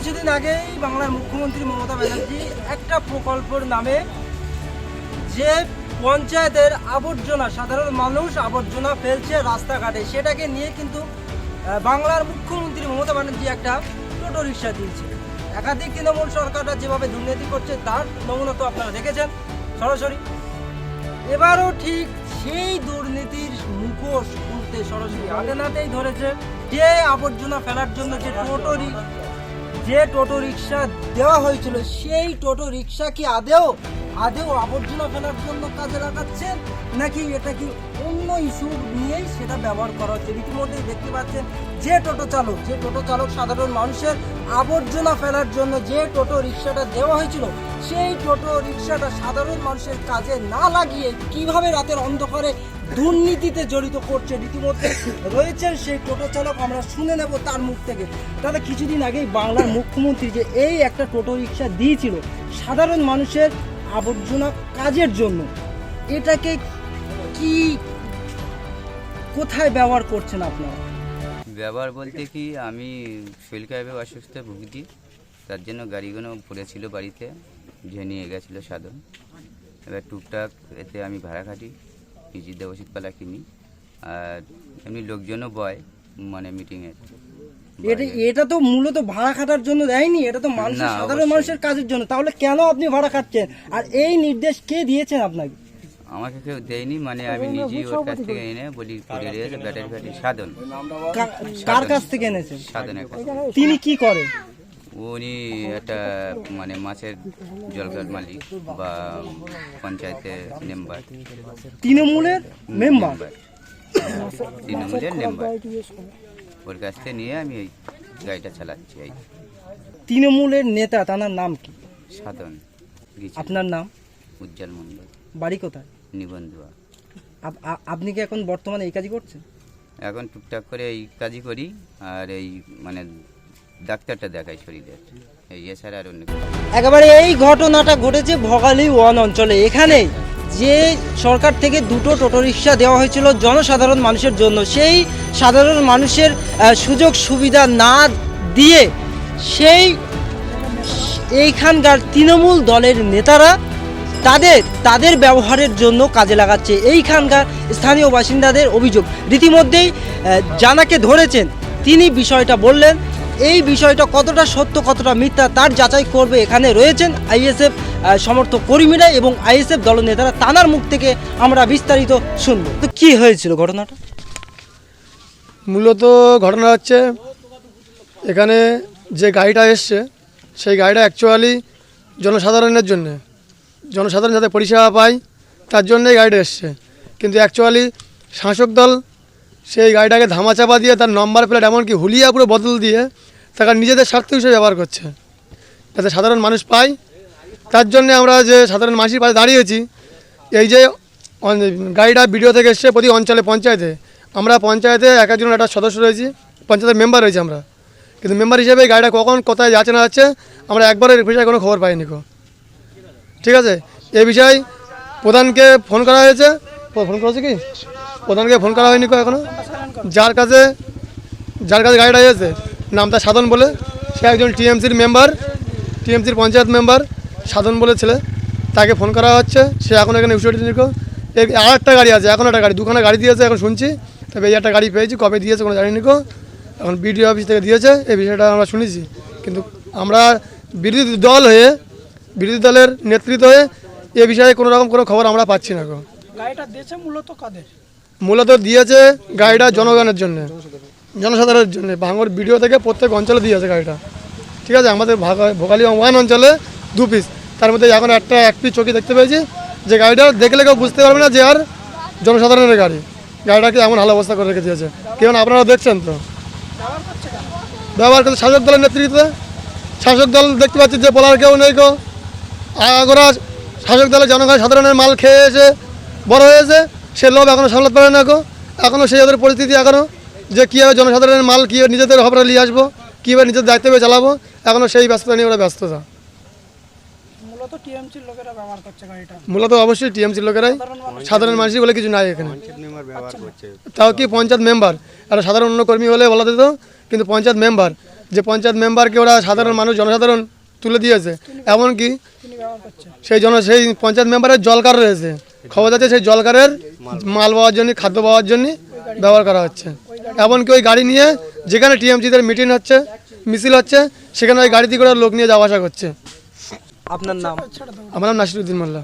কিছুদিন আগেই বাংলার মুখ্যমন্ত্রী মমতা ব্যানার্জি একটা প্রকল্পের নামে যে পঞ্চায়েতের আবর্জনা, সাধারণ মানুষ আবর্জনা ফেলছে রাস্তাঘাটে, সেটাকে নিয়ে কিন্তু বাংলার মুখ্যমন্ত্রী মমতা ব্যানার্জি একটা টোটো রিক্সা দিয়েছে। একাধিক তৃণমূল সরকাররা যেভাবে দুর্নীতি করছে, তার নমুনা তো আপনারা দেখেছেন, সরাসরি। এবারও ঠিক সেই দুর্নীতির মুখোশ খুলতে সরাসরি হাতে নাতেই ধরেছে, যে আবর্জনা ফেলার জন্য যে টোটো যে টোটো রিক্সা দেওয়া হয়েছিল সেই টোটো রিক্সা কি আদেও আদেও আবর্জনা ফেলার জন্য কাজে লাগাচ্ছেন? নাকি এটা কি অন্য ইস্যু নিয়েই সেটা ব্যবহার করা হচ্ছে? রীতিমধ্যেই দেখতে পাচ্ছেন যে টোটো চালক, যে টোটো চালক সাধারণ মানুষের আবর্জনা ফেলার জন্য যে টোটো রিক্সাটা দেওয়া হয়েছিল, সেই টোটো রিক্সাটা সাধারণ মানুষের কাজে না লাগিয়ে কীভাবে রাতের অন্ধকারে দুর্নীতিতে জড়িত করছে? রীতিমধ্যে রয়েছেন সেই টোটো চালক, আমরা শুনে নেব তার মুখ থেকে। তাহলে কিছুদিন আগেই বাংলার মুখ্যমন্ত্রী যে এই একটা টোটো রিক্সা দিয়েছিল, সাধারণ মানুষের আবর্জনা কাজের জন্য। এটাকে কি, কোথায় ব্যবহার করছেন আপনারা? ব্যবহার বলতে কি, আমি শরীর খারাপে অসুস্থ ভুগছি, তার জন্য গাড়িগুলো পড়েছিল বাড়িতে যে নিয়ে গেছিল সাধন। এবার টুকটাক এতে আমি ভাড়া খাটি পিজিতে ওষুধপালা কিনি, আর এমনি লোকজনও বয় মানে মিটিংয়ে এটা এটা তো মূলত ভাড়া খাটার জন্য দেয়নি এটা তো মানুষের না, সাধারণ মানুষের কাজের জন্য। তাহলে কেন আপনি ভাড়া খাচ্ছেন? আর এই নির্দেশ কে দিয়েছেন আপনাকে? আমাকে কেউ দেয়নি মানে আমি নিজেই ওর কাছ থেকে এনে বলি করে দিয়েছে ব্যাটারি ফ্যাটারি সাধন। কার কাছ থেকে এনেছেন? সাধনের তিনি কি করেন? উনি একটা মানে মাছের জলঘাট মালিক বা পঞ্চায়েতের মেম্বার। তৃণমূলের মেম্বার। তৃণমূলের মেম্বার। ওর কাছ থেকে নিয়ে আমি এই গাড়িটা চালাচ্ছি এই। তৃণমূলের নেতা তার নাম কি? সাধন আপনার নাম? উজ্জ্বল মণ্ডল। বাড়ি কোথায়? নিবন্ধুয়া। আপনি কি এখন বর্তমানে এই কাজই করছেন? এখন টুকটাক করে এই কাজই করি আর এই মানে ডাক্তারটা দেখাই শরীরের এই এছাড়া আর অন্য একেবারে এই ঘটনাটা ঘটেছে ভগালি ওয়ান অঞ্চলে। এখানে যে সরকার থেকে দুটো টোটো রিক্সা দেওয়া হয়েছিল জনসাধারণ মানুষের জন্য, সেই সাধারণ মানুষের সুযোগ সুবিধা না দিয়ে সেই এইখানকার তৃণমূল দলের নেতারা তাদের তাদের ব্যবহারের জন্য কাজে লাগাচ্ছে। এইখানকার স্থানীয় বাসিন্দাদের অভিযোগ। রীতিমধ্যেই জানাকে ধরেছেন। তিনি বিষয়টা বললেন, এই বিষয়টা কতটা সত্য, কতটা মিথ্যা, তার যাচাই করবে এখানে রয়েছেন আইএসএফ সমর্থক কর্মীরা এবং আইএসএফ দলনেতারা তানার মুখ থেকে আমরা বিস্তারিত শুনব। তো কি হয়েছিল ঘটনাটা? মূলত ঘটনা হচ্ছে, এখানে যে গাড়িটা এসছে, সেই গাড়িটা অ্যাকচুয়ালি জনসাধারণের জন্য। জনসাধারণ যাতে পরিষেবা পায়, তার জন্যই গাড়িটা এসছে। কিন্তু অ্যাকচুয়ালি শাসক দল সেই গাড়িটাকে ধামাচাপা দিয়ে, তার নম্বর প্লেট এমনকি হুলিয়া পুরো বদল দিয়ে, তাকে নিজেদের স্বার্থ হিসেবে ব্যবহার করছে। যাতে সাধারণ মানুষ পায় তার জন্য আমরা যে সাধারণ মানুষের পাশে দাঁড়িয়েছি, এই যে গাড়িটা ভিডিও থেকে এসছে প্রতি অঞ্চলে পঞ্চায়েতে। আমরা পঞ্চায়েতে এক একজন একটা সদস্য রয়েছি, পঞ্চায়েতের মেম্বার রয়েছে আমরা। কিন্তু মেম্বার হিসেবে গাড়িটা কখন, কোথায় যাচ্ছে না যাচ্ছে, আমরা একবারের বিষয়ে কোনো খবর পাইনি কো ঠিক আছে? এই বিষয়ে প্রধানকে ফোন করা হয়েছে। ফোন করেছে কি? প্রধানকে ফোন করা হয়নি কো এখনও? যার কাছে যার কাছে গাড়িটা এসেছে, নামটা সাধন বলে, সে একজন টিএমসির মেম্বার টিএমসির পঞ্চায়েত মেম্বার সাধন বলে ছেলে তাকে ফোন করা হচ্ছে সে এখন এখানে নিকো আর একটা গাড়ি আছে এখন একটা গাড়ি দুখানা গাড়ি দিয়েছে এখন শুনছি। তবে এই একটা গাড়ি পেয়েছি কবে দিয়েছে কোনো জানি নিকো এখন বিডিও অফিস থেকে দিয়েছে এই বিষয়টা আমরা শুনেছি। কিন্তু আমরা বিরোধী দল হয়ে বিরোধী দলের নেতৃত্ব হয়ে এ বিষয়ে কোনো রকম কোনো খবর আমরা পাচ্ছি না গো। গাড়িটা দিয়েছে মূলত কাদের? মূলত দিয়েছে গাড়িটা জনগণের জন্য জনসাধারণের জন্য। ভাঙর ভিডিও থেকে প্রত্যেক অঞ্চলে দিয়েছে গাড়িটা। ঠিক আছে আমাদের ভাগা- ভোগালী ওয়ান অঞ্চলে দু পিস তার মধ্যে এখন একটা একটি চকি দেখতে পেয়েছি, যে গাড়িটা দেখলে কেউ বুঝতে পারবে না যে আর জনসাধারণের গাড়ি। গাড়িটাকে এমন হাল অবস্থা করে রেখে দিয়েছে। কেমন আপনারা দেখছেন তো? ব্যবহার করছে শাসক দলের নেতৃত্বে। শাসক দল দেখতে পাচ্ছি যে বলার কেউ নেই কেউ আগরা শাসক দলের জনগণ সাধারণের মাল খেয়ে এসে বড় হয়েছে সে লোভ এখনও সামলাতে পারে না এখনও সেই ওদের পরিস্থিতি এখনও যে কীভাবে জনসাধারণের মাল কীভাবে নিজেদের খবরে নিয়ে আসব, কীভাবে নিজের দায়িত্ব চালাবো এখনও সেই ব্যস্ততা নিয়ে ওরা ব্যস্ততা মূলত টিএমসির লোকেরা ব্যবহার করছে গাড়িটা। মূলত অবশ্যই টিএমসির লোকেরাই। সাধারণ মানুষই বলে কিছু নাই এখানে। তাও কি পঞ্চায়েত মেম্বার? একটা সাধারণ অন্য কর্মী হলে বলা যেত কিন্তু পঞ্চায়েত মেম্বার। যে পঞ্চায়েত মেম্বারকে ওরা সাধারণ মানুষ জনসাধারণ তুলে দিয়েছে এমনকি সেই জন সেই পঞ্চায়েত মেম্বারের জলকার রয়েছে। খবর যাচ্ছে সেই জলকারের মাল পাওয়ার জন্য খাদ্য পাওয়ার জন্য ব্যবহার করা হচ্ছে। এমনকি ওই গাড়ি নিয়ে যেখানে টিএমসিদের মিটিং হচ্ছে মিছিল হচ্ছে সেখানে ওই গাড়িতে করে লোক নিয়ে যাওয়া আসা করছে। আপনার নাম? আমার নাম নাসিরুদ্দিন মোল্লা।